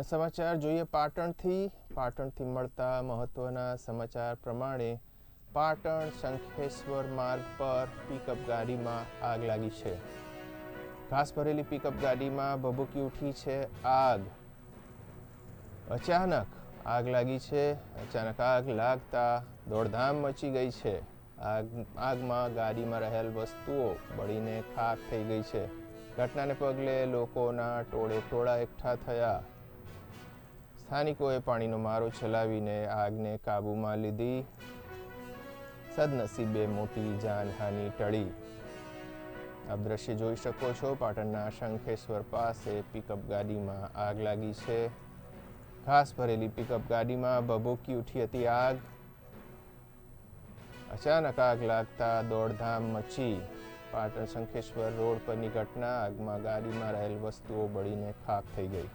અને સમાચાર જોઈએ પાટણથી. પાટણથી મળતા મહત્વના સમાચાર પ્રમાણે પાટણ શંખેશ્વર માર્ગ પર પિકઅપ ગાડીમાં આગ લાગી છે. ઘાસ ભરેલી પિકઅપ ગાડીમાં ભભૂકી ઉઠી છે આગ. અચાનક આગ લાગી છે. અચાનક આગ લાગતા દોડધામ મચી ગઈ છે. આગ, આગમાં ગાડીમાં રહેલ વસ્તુઓ બળીને ખાક થઈ ગઈ છે. ઘટનાને પગલે લોકોના ટોળે ટોળા એકઠા થયા. સ્થાનિકોએ પાણીનો મારો ચલાવીને આગને કાબૂમાં લીધી. સદનસીબે મોટી જાનહાનિ ટળી. આપ દ્રશ્ય જોઈ શકો છો, પાટણના શંખેશ્વર પાસે પિકઅપ ગાડીમાં આગ લાગી છે. ઘાસ ભરેલી પિકઅપ ગાડીમાં ભભૂકી ઉઠી હતી આગ. અચાનક આગ લાગતા દોડધામ મચી. પાટણ શંખેશ્વર રોડ પરની ઘટના, આગમાં ગાડીમાં રહેલ વસ્તુઓ બળીને ખાક થઈ ગઈ.